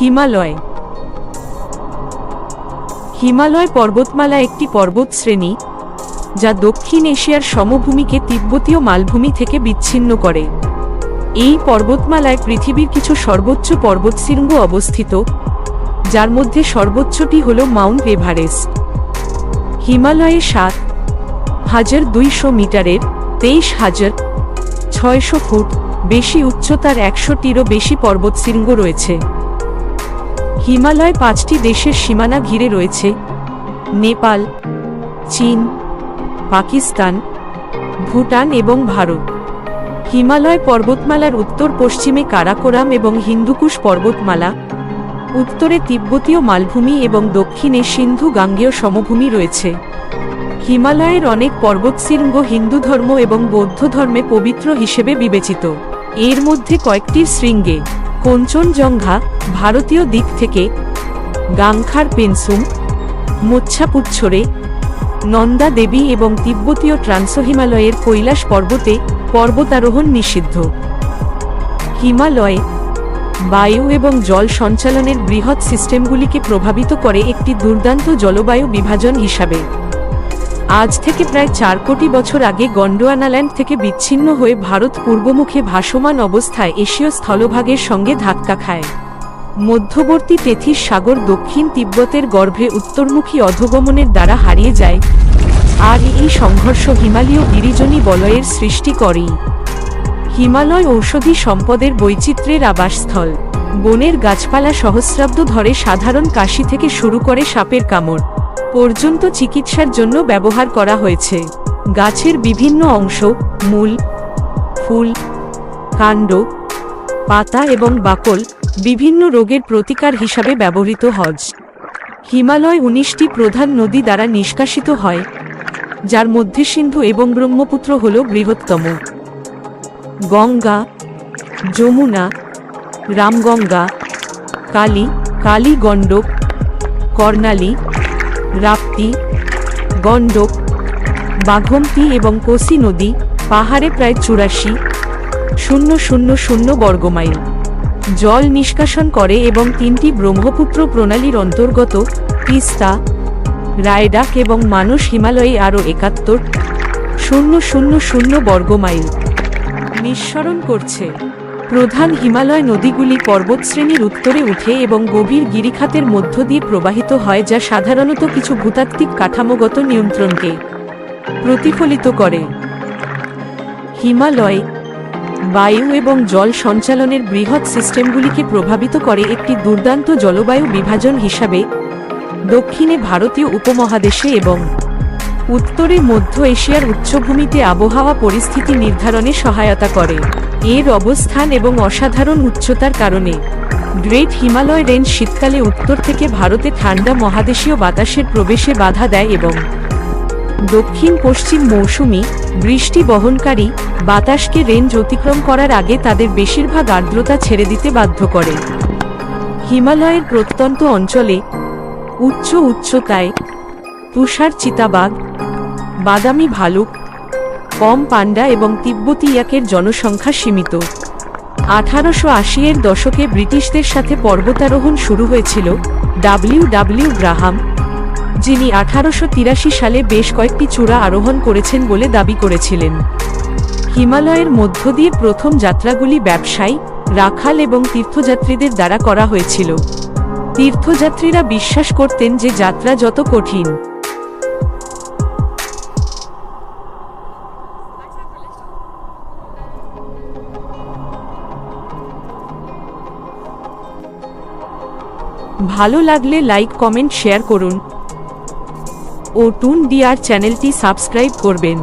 হিমালয়। হিমালয় পর্বতমালা একটি পর্বত শৃণী যা দক্ষিণ এশিয়ার সমভূমিকে তিব্বতীয় মালভূমি থেকে বিচ্ছিন্ন করে। এই পর্বতমালায় পৃথিবীর কিছু সর্বোচ্চ পর্বতশৃঙ্গ অবস্থিত, যার মধ্যে সর্বোচ্চটি হল মাউন্ট এভারেস্ট। হিমালয়ে সাত হাজার দুইশো মিটারের তেইশ হাজার ছয়শো ফুট বেশি উচ্চতার একশোটিরও বেশি পর্বতশৃঙ্গ রয়েছে। হিমালয় পাঁচটি দেশের সীমানা ঘিরে রয়েছে। নেপাল, চীন, পাকিস্তান, ভুটান এবং ভারত। হিমালয় পর্বতমালার উত্তর পশ্চিমে কারাকোরাম এবং হিন্দুকুশ পর্বতমালা, উত্তরে তিব্বতীয় মালভূমি এবং দক্ষিণে সিন্ধু গাঙ্গেয় সমভূমি রয়েছে। হিমালয়ের অনেক পর্বতশৃঙ্গ হিন্দু ধর্ম এবং বৌদ্ধ ধর্মে পবিত্র হিসেবে বিবেচিত। এর মধ্যে কয়েকটি শৃঙ্গে কঞ্চনজঙ্ঘা ভারতীয় দিক থেকে গাংখার পেনসুম, মোচ্ছাপুচ্ছরে, নন্দা দেবী এবং তিব্বতীয় ট্রান্স হিমালয়ের কৈলাস পর্বতে পর্বতারোহণ নিষিদ্ধ। হিমালয়ে, বায়ু এবং জল সঞ্চালনের বৃহৎ সিস্টেমগুলিকে প্রভাবিত করে একটি দুর্দান্ত জলবায়ু বিভাজন হিসাবে। আজ থেকে প্রায় চার কোটি বছর আগে গন্ডোয়ানাল্যান্ড থেকে বিচ্ছিন্ন হয়ে ভারত পূর্বমুখে ভাসমান অবস্থায় এশীয় স্থলভাগের সঙ্গে ধাক্কা খায়। মধ্যবর্তী তেথিস সাগর দক্ষিণ তিব্বতের গর্ভে উত্তরমুখী অধোগমনের দ্বারা হারিয়ে যায়। আর এই সংঘর্ষ হিমালয় গিরিজনী বলয়ের সৃষ্টি করেই। হিমালয় ঔষধি সম্পদের বৈচিত্র্যের আবাসস্থল। বনের গাছপালা সহস্রাব্দ ধরে সাধারণ কাশি থেকে শুরু করে সাপের কামড়। পর্যন্ত চিকিৎসার জন্য ব্যবহার করা হয়েছে। গাছের বিভিন্ন অংশ, মূল, ফুল, কাণ্ড, পাতা এবং বাকল বিভিন্ন রোগের প্রতিকার হিসাবে ব্যবহৃত হজ। হিমালয় উনিশটি প্রধান নদী দ্বারা নিষ্কাশিত হয়, যার মধ্যে সিন্ধু এবং ব্রহ্মপুত্র হল বৃহত্তম। গঙ্গা, যমুনা, রামগঙ্গা, কালী কালী গণ্ডক কর্ণালী রাপ্তি, গণ্ডক, বাঘমতি এবং কোসি নদী পাহাড়ে প্রায় চুরাশি, শূন্য শূন্য শূন্য বর্গমাইল। জল নিষ্কাশন করে এবং তিনটি ব্রহ্মপুত্র প্রণালীর অন্তর্গত তিস্তা, রায়ডাক এবং মানস হিমালয়ে আরও একাত্তর, শূন্য শূন্য শূন্য বর্গমাইল। নিঃসরণ করছে। প্রধান হিমালয় নদীগুলি পর্বতশ্রেণীর উত্তরে উঠে এবং গভীর গিরিখাতের মধ্য দিয়ে প্রবাহিত হয়, যা সাধারণত কিছু ভূতাত্ত্বিক কাঠামোগত নিয়ন্ত্রণকে প্রতিফলিত করে। হিমালয়, বায়ু এবং জল সঞ্চালনের বৃহৎ সিস্টেমগুলিকে প্রভাবিত করে একটি দুর্দান্ত জলবায়ু বিভাজন হিসাবে দক্ষিণে ভারতীয় উপমহাদেশে এবং উত্তরে মধ্য এশিয়ার উচ্চভূমিতে আবহাওয়া পরিস্থিতি নির্ধারণে সহায়তা করে। এর অবস্থান এবং অসাধারণ উচ্চতার কারণে। গ্রেট হিমালয় রেঞ্জ শীতকালে উত্তর থেকে ভারতে ঠান্ডা মহাদেশীয় বাতাসের প্রবেশে বাধা দেয় এবং দক্ষিণ পশ্চিম মৌসুমি, বৃষ্টি বহনকারী বাতাসকে রেঞ্জ অতিক্রম করার আগে তাদের বেশিরভাগ আর্দ্রতা ছেড়ে দিতে বাধ্য করে। হিমালয়ের প্রত্যন্ত অঞ্চলে উচ্চ উচ্চতায় তুষার চিতাবাঘ বাদামি ভালুক কম পান্ডা এবং তিব্বতী ইয়াকের জনসংখ্যা সীমিত। আঠারোশো আশি এর দশকে ব্রিটিশদের সাথে পর্বতারোহণ শুরু হয়েছিল ডাব্লিউ ডাব্লিউ গ্রাহাম, যিনি আঠারোশো তিরাশি সালে বেশ কয়েকটি চূড়া আরোহণ করেছেন বলে দাবি করেছিলেন। হিমালয়ের মধ্য দিয়ে প্রথম যাত্রাগুলি ব্যবসায়ী, রাখাল এবং তীর্থযাত্রীদের দ্বারা করা হয়েছিল। তীর্থযাত্রীরা বিশ্বাস করতেন যে যাত্রা যত কঠিন ভালো লাগলে লাইক কমেন্ট শেয়ার করুন। ও টুন ডিআর চ্যানেলটি সাবস্ক্রাইব করবেন।